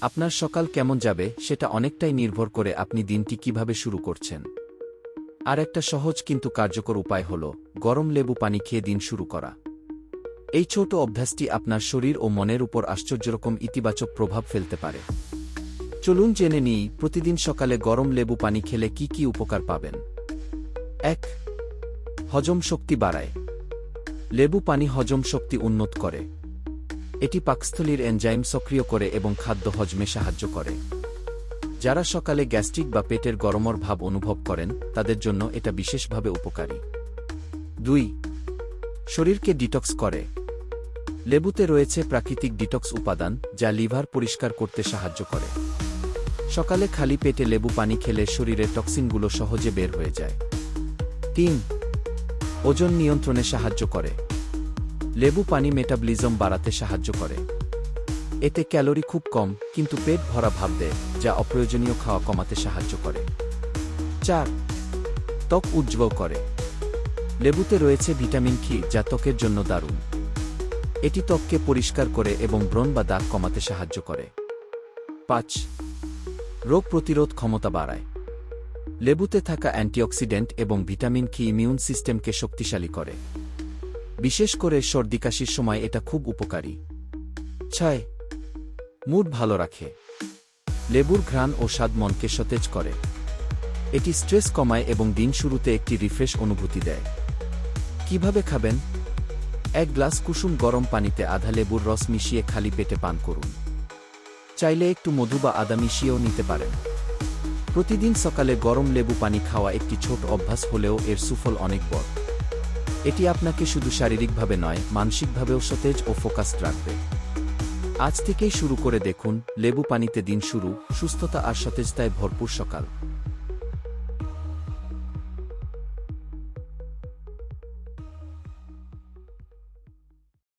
আপনার সকাল কেমন যাবে, সেটা অনেকটাই নির্ভর করে আপনি দিনটি কীভাবে শুরু করছেন। আর একটা সহজ কিন্তু কার্যকর উপায় হল, গরম লেবু পানি খেয়ে দিন শুরু করা। এই ছোট অভ্যাসটি আপনার শরীর ও মনের উপর আশ্চর্যরকম ইতিবাচক প্রভাব ফেলতে পারে। চলুন জেনে নিই, প্রতিদিন সকালে গরম লেবু পানি খেলে কি কি উপকার পাবেন। এক, হজম শক্তি বাড়ায়। লেবু পানি হজম শক্তি উন্নত করে। এটি পাকস্থলীর এনজাইম সক্রিয় করে এবং খাদ্য হজমে সাহায্য করে। যারা সকালে গ্যাস্ট্রিক বা পেটের গরমর ভাব অনুভব করেন, তাদের জন্য এটা বিশেষভাবে উপকারী। দুই, শরীরকে ডিটক্স করে। লেবুতে রয়েছে প্রাকৃতিক ডিটক্স উপাদান, যা লিভার পরিষ্কার করতে সাহায্য করে। সকালে খালি পেটে লেবু পানি খেলে শরীরের টক্সিনগুলো সহজে বের হয়ে যায়। তিন, ওজন নিয়ন্ত্রণে সাহায্য করে। লেবু পানি মেটাবলিজম বাড়াতে সাহায্য করে। এতে ক্যালোরি খুব কম, কিন্তু পেট ভরা ভাব দেয়, যা অপ্রয়োজনীয় খাওয়া কমাতে সাহায্য করে। চার, ত্বক উজ্জ্বল করে। লেবুতে রয়েছে ভিটামিন খি যা ত্বকের জন্য দারুণ। এটি ত্বককে পরিষ্কার করে এবং ব্রণ বা দাগ কমাতে সাহায্য করে। পাঁচ, রোগ প্রতিরোধ ক্ষমতা বাড়ায়। লেবুতে থাকা অ্যান্টিঅক্সিডেন্ট এবং ভিটামিন কি ইমিউন সিস্টেমকে শক্তিশালী করে। বিশেষ করে সর্দি কাশির সময় এটা খুব উপকারী। ছয়, মুড ভালো রাখে। লেবুর ঘ্রাণ ও স্বাদ মনকে সতেজ করে। এটি স্ট্রেস কমায় এবং দিন শুরুতে একটি রিফ্রেশ অনুভূতি দেয়। কীভাবে খাবেন? এক গ্লাস কুসুম গরম পানিতে আধা লেবুর রস মিশিয়ে খালি পেটে পান করুন। চাইলে একটু মধু বা আদা মিশিয়েও নিতে পারেন। প্রতিদিন সকালে গরম লেবু পানি খাওয়া একটি ছোট অভ্যাস হলেও এর সুফল অনেক বড়। এটি আপনাকে শুধু শারীরিকভাবে নয়, মানসিকভাবেও সতেজ ও ফোকাসড রাখবে। আজ থেকেই শুরু করে দেখুন, লেবু পানিতে দিন শুরু, সুস্থতা আর সতেজতায় ভরপুর সকাল।